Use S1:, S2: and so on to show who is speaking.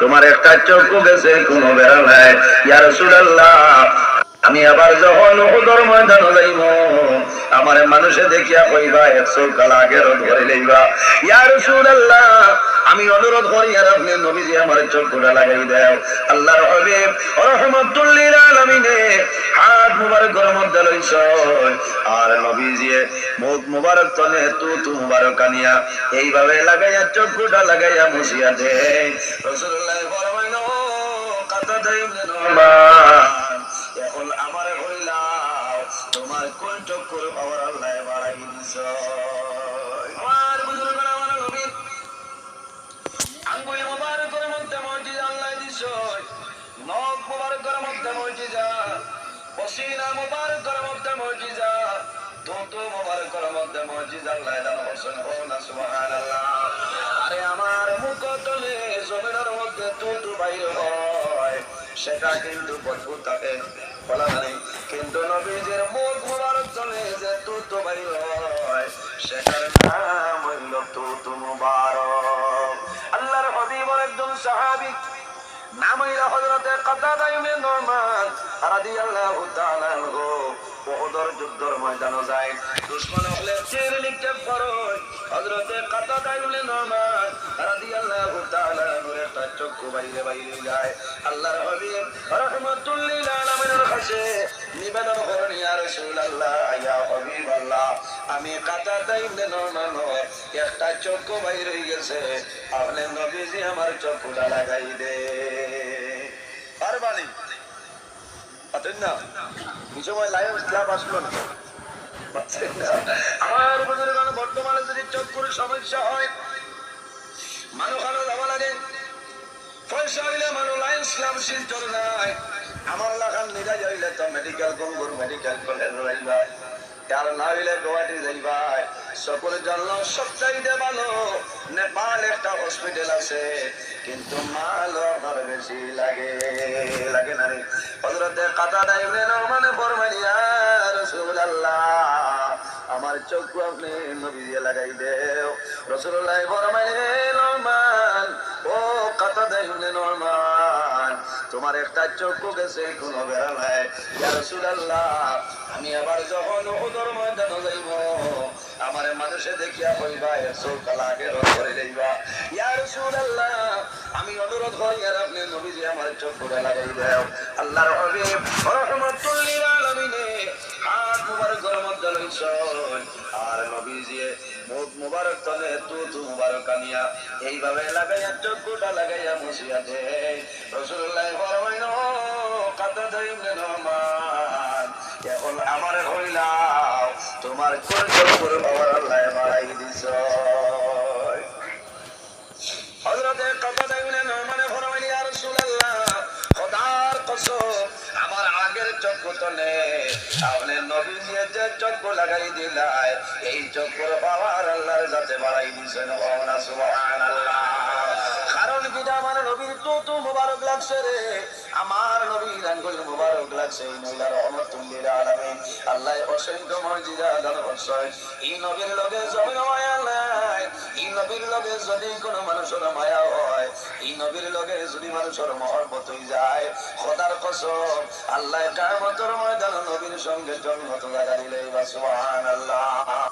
S1: তোমার একটা চক্ষু গেছে কোনো বেড়া নাই। আমি আবার যখন ধর্ম ময়দান যাইব আমার মানুষে দেখিয়া কইবা, একশো কাল আগের ধরে লইবা। ইয়া রাসূলুল্লাহ, আমি অনুরোধ করি, আর আপনি নবীজি আমার চক্ষুটা লাগাই দেও। আল্লাহর হাত মুবারকের মধ্যে লইছ। আর নবীজি, মুখ মুবারক তনে, তু তু মুবারক আনিয়া, এইভাবে লাগাইয়া চক্ষুটা লাগাইয়া মুছিয়া দে। দাইবনে নরমান এখন হইলাও তোমার কোন চক্কর পাওয়ার আল্লাহ বাড়াই দিছ। আমার বুজুর্গ আমার নবী আঙ্গুল মুবারকের মধ্যে মসজিদ আল্লাহ দিছ। নখ মুবারকের মধ্যে মসজিদা পসিনা মুবারকের মধ্যে মসজিদা দুটো মুবারকের মধ্যে মসজিদ আল্লাহ দান হোসেন হন সুবহানাল্লাহ। আরে আমার মুখ তলে জমিনের মধ্যে দুটো বাইর হয়, সেটা কিন্তু অদ্ভুত থাকে বলা নাই। কিন্তু নবীজির মুখ মুবারক তলে যে দুটো বাইর হয়, সেটার নাম হইল তুতু মুবারক। আল্লাহর হবিবর একজন সাহাবী, নাম হইল হযরতে কাতাদা ইবনে নুরমান রাদিয়াল্লাহু তাআলা আনহু। ওহদর যুদ্ধের ময়দানে যায়, দুশমন হলে তীর নিক্ষেপ করে হযরতে কাতাদা ইবনে নুরমান রাদিয়াল্লাহু তাআলা আনহু একটা চক্ষু বাইরে বাইরে যায়। আল্লাহর হাবিব রাহমাতুল কাছে নিবেদন করেন, ইয়া রাসূলুল্লাহ, ইয়া হাবিবাল্লাহ। আমি কাতাদা ইবনে নুরমান একটা চক্ষু বাইরে হয়ে গেছে। আপনি নবীজি আমার চক্ষুটা লাগাই দে। পারবানি? পাতেন না? এই সময় লায়ন্স ক্লাব আসলো না। আমার বর্তমানে যদি চক্ষুর সমস্যা হয়, মানুষ পয়সা হইলে মানুষ লায়ন্স ক্লাব শিলচর নাই। আমার লাখান নিরাজ হইলে তো মেডিকেল গঙ্গুর মেডিকেল কলেজ না হইলে গুয়াহাটি যাইবা সকলের জন্য সবচাইতে ভালো। নেপাল একটা হসপিটাল আছে, কিন্তু মাল আমার বেশি লাগে লাগে না রে। হজরতে কাতা মানে ফরমাইয়া রসুল্লাহ আমার চক্ষু আপনি নবী দিয়ে লাগাই দেও। রসুল্লাহ ফরমাই তোমার একটা চক্ষু গেছে কোনো আমি আবার যখন ওদর ময়দান যাইব, আমার মানুষে দেখিয়া কইবা একশো কালাকে করে যাইবা ইয়া রাসূলুল্লাহ, আমি অনুরোধ করি, আর আপনি নবীজি আমার চক্ষুটা লাগাই দেও। আল্লাহর হাবিব, রহমাতুল লিল আলামিনে, হাত মুবারকের মধ্যে লইছন আর নবীজি মুখ মুবারক তলে তু মুবারক আনিয়া এইভাবে লাগাইয়া চক্ষুটা লাগাইয়া মুছিয়া দে। রসুল্লাহ ফরমাইন কাতা ধরিমনে রহমান এখন আমার হইলা তোমার কোন বাবার আল্লাহ মারাই দিছ। আগের চক্ষু তলে আপনি নবী দিয়ে যে চক্ষু লাগাই দিলাই এই চক্ষুর পাওয়ার আল্লাহর যাতে বাড়াই দিছেন ওনা সুবহানাল্লাহ। কারণ কিটা আমার নবীর তো তো লাগছে রে। আমার নবীর আঙ্গুল লাগছে, এই আল্লাহ অসংখ্য মর্যাদা দান করছে এই নবীর লগে জমিন মায়া নাই এই নবীর লগে যদি কোনো মানুষের মায়া হয় এই নবীর লগে যদি মানুষের মহব্বত হয়ে যায়, খোদার কসম, আল্লাহ কামতর ময়দান নবীর সঙ্গে জন্মত লাগা দিলে বা সুবহানাল্লাহ।